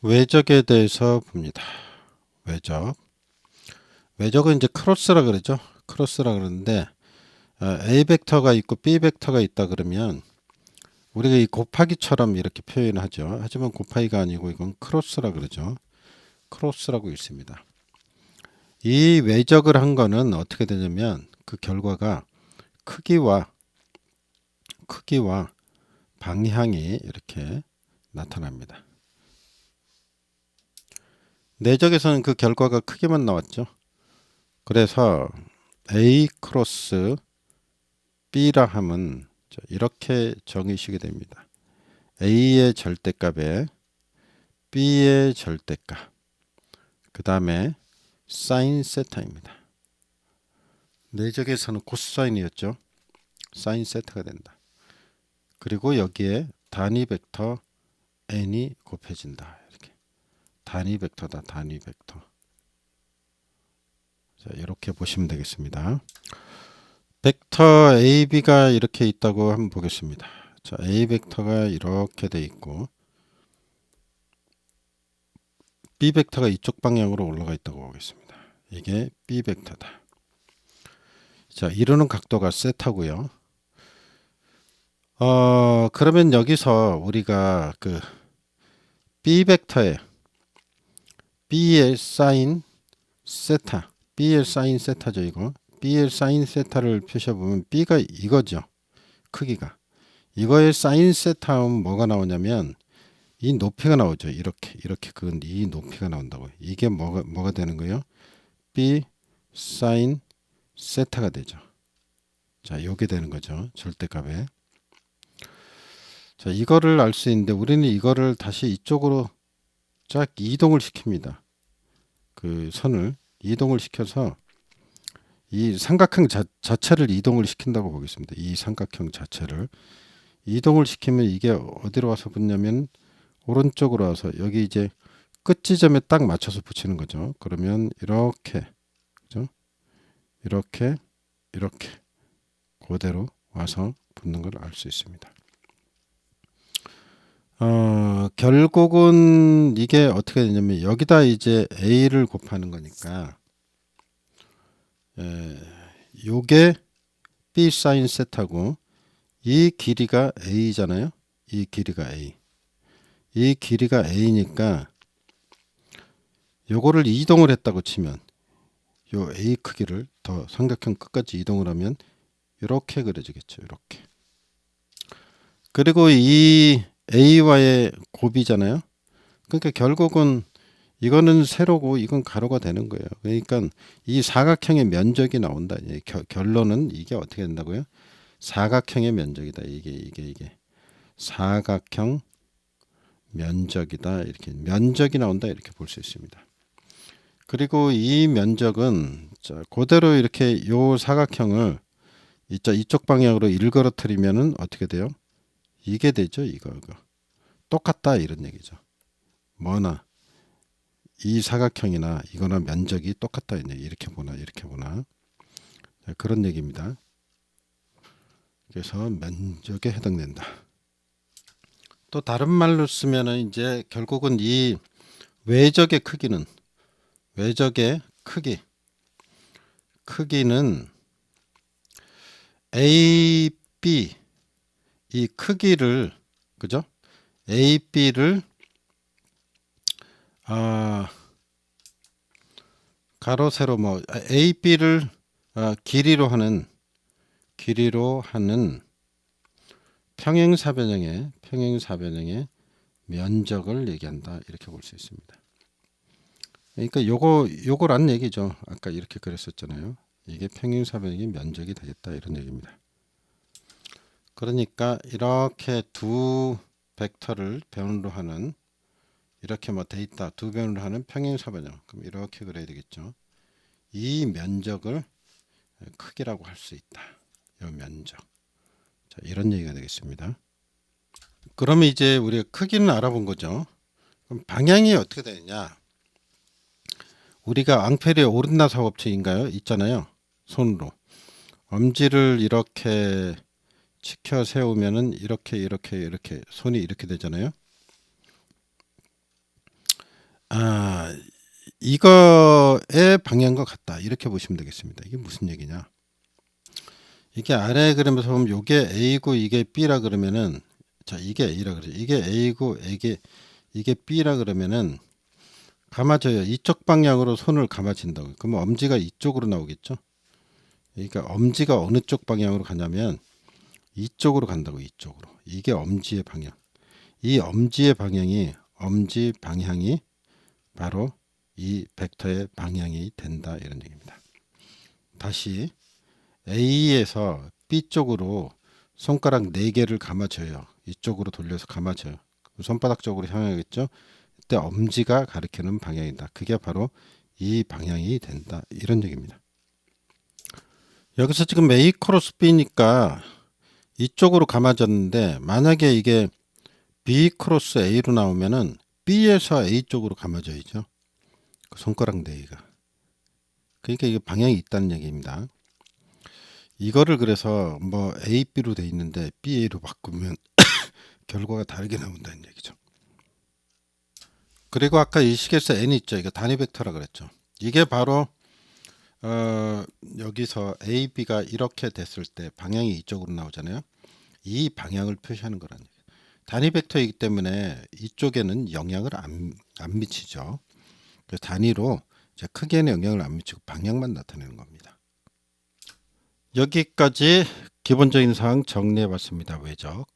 외적에 대해서 봅니다. 외적. 외적은 이제 크로스라 그러죠. 크로스라 그러는데 어, A 벡터가 있고 B 벡터가 있다 그러면 우리가 이 곱하기처럼 이렇게 표현하죠. 하지만 곱하기가 아니고 이건 크로스라 그러죠. 크로스라고 있습니다. 이 외적을 한 거는 어떻게 되냐면 그 결과가 크기와 크기와 방향이 이렇게 나타납니다. 내적에서는 그 결과가 크기만 나왔죠. 그래서 A 크로스 B라 함은 자, 이렇게 정의시게 됩니다. A의 절대값에 B의 절대값 그 다음에 사인 세타입니다. 내적에서는 코사인이었죠. 사인 세타가 된다. 그리고 여기에 단위 벡터 n이 곱해진다. 단위 벡터다. 단위 벡터. 자, 이렇게 보시면 되겠습니다. 벡터 AB가 이렇게 있다고 한번 보겠습니다. 자, A 벡터가 이렇게 돼 있고 B 벡터가 이쪽 방향으로 올라가 있다고 보겠습니다. 이게 B 벡터다. 자, 이루는 각도가 세타고요. 어, 그러면 여기서 우리가 그 B 벡터에 B의 사인 세타, B의 사인 세타죠, 이거. B의 사인 세타를 표시해 보면 B가 이거죠. 크기가. 이거의 사인 세타는 뭐가 나오냐면 이 높이가 나오죠. 이렇게 이렇게 그이 높이가 나온다고. 이게 뭐가 뭐가 되는 거예요? B 사인 세타가 되죠. 자, 요게 되는 거죠. 절대값에. 자, 이거를 알 수 있는데 우리는 이거를 다시 이쪽으로 쫙 이동을 시킵니다. 그 선을 이동을 시켜서 이 삼각형 자, 자체를 이동을 시킨다고 보겠습니다. 이 삼각형 자체를 이동을 시키면 이게 어디로 와서 붙냐면 오른쪽으로 와서 여기 이제 끝 지점에 딱 맞춰서 붙이는 거죠. 그러면 이렇게 그죠? 이렇게 이렇게 그대로 와서 붙는 걸 알 수 있습니다. 어, 결국은 이게 어떻게 되냐면 여기다 이제 a를 곱하는 거니까 에, 요게 b 사인 세타고 이 길이가 a잖아요. 이 길이가 a. 이 길이가 a니까 요거를 이동을 했다고 치면 요 a 크기를 더 삼각형 끝까지 이동을 하면 이렇게 그려지겠죠. 이렇게. 그리고 이 a와의 곱이잖아요. 그러니까 결국은 이거는 세로고 이건 가로가 되는 거예요. 그러니까 이 사각형의 면적이 나온다. 겨, 결론은 이게 어떻게 된다고요? 사각형의 면적이다. 이게 이게 이게 사각형 면적이다. 이렇게 면적이 나온다. 이렇게 볼 수 있습니다. 그리고 이 면적은 자, 그대로 이렇게 요 사각형을 이쪽 방향으로 일그러뜨리면은 어떻게 돼요? 이게 되죠. 이거 이거 똑같다 이런 얘기죠. 뭐나 이 사각형이나 이거나 면적이 똑같다 이렇게 보나 이렇게 보나 자, 그런 얘기입니다. 그래서 면적에 해당된다. 또 다른 말로 쓰면은 이제 결국은 이 외적의 크기는 외적의 크기 크기는 A, B 이 크기를 그죠? A, B를 아 가로 세로 뭐 A, B를 아, 길이로 하는 길이로 하는 평행사변형의 평행사변형의 면적을 얘기한다 이렇게 볼 수 있습니다. 그러니까 요거 요거란 얘기죠. 아까 이렇게 그랬었잖아요. 이게 평행사변형의 면적이 되겠다 이런 얘기입니다. 그러니까 이렇게 두 벡터를 변으로 하는 이렇게 뭐 데이터 두 변으로 하는 평행사변형 그럼 이렇게 그려야 되겠죠. 이 면적을 크기라고 할 수 있다. 이 면적. 자, 이런 얘기가 되겠습니다. 그러면 이제 우리가 크기는 알아본 거죠. 그럼 방향이 어떻게 되느냐? 우리가 앙페리의 오른나 사업체인가요? 있잖아요. 손으로 엄지를 이렇게 치켜 세우면은 이렇게 이렇게 이렇게 손이 이렇게 되잖아요. 이거의 방향과 같다 이렇게 보시면 되겠습니다. 이게 무슨 얘기냐? 이게 아래 그림에서 보면 이게 A고 이게 B라 그러면은 자 이게 A라 그러죠. 이게 A고 이게 이게 B라 그러면은 감아져요. 이쪽 방향으로 손을 감아진다고. 그러면 엄지가 이쪽으로 나오겠죠. 그러니까 엄지가 어느 쪽 방향으로 가냐면 이쪽으로 간다고 이쪽으로. 이게 엄지의 방향. 이 엄지의 방향이 엄지 방향이 바로 이 벡터의 방향이 된다 이런 얘기입니다. 다시 A에서 B 쪽으로 손가락 네 개를 감아줘요. 이쪽으로 돌려서 감아줘요. 손바닥 쪽으로 향하겠죠. 그때 엄지가 가리키는 방향이다. 그게 바로 이 방향이 된다. 이런 얘기입니다. 여기서 지금 A 크로스 B니까 이쪽으로 감아졌는데 만약에 이게 B 크로스 A로 나오면은 B에서 A 쪽으로 감아져야죠. 그 손가락 네 개가. 그러니까 이게 방향이 있다는 얘기입니다. 이거를 그래서 뭐 A, B로 돼 있는데 B, A로 바꾸면 결과가 다르게 나온다는 얘기죠. 그리고 아까 이 식에서 n 있죠. 이거 단위 벡터라 그랬죠. 이게 바로 어, 여기서 A, B가 이렇게 됐을 때 방향이 이쪽으로 나오잖아요. 이 방향을 표시하는 거라는 얘기예요. 단위 벡터이기 때문에 이쪽에는 영향을 안, 안 미치죠. 그래서 단위로 크기에는 영향을 안 미치고 방향만 나타내는 겁니다. 여기까지 기본적인 사항 정리해 봤습니다. 외적.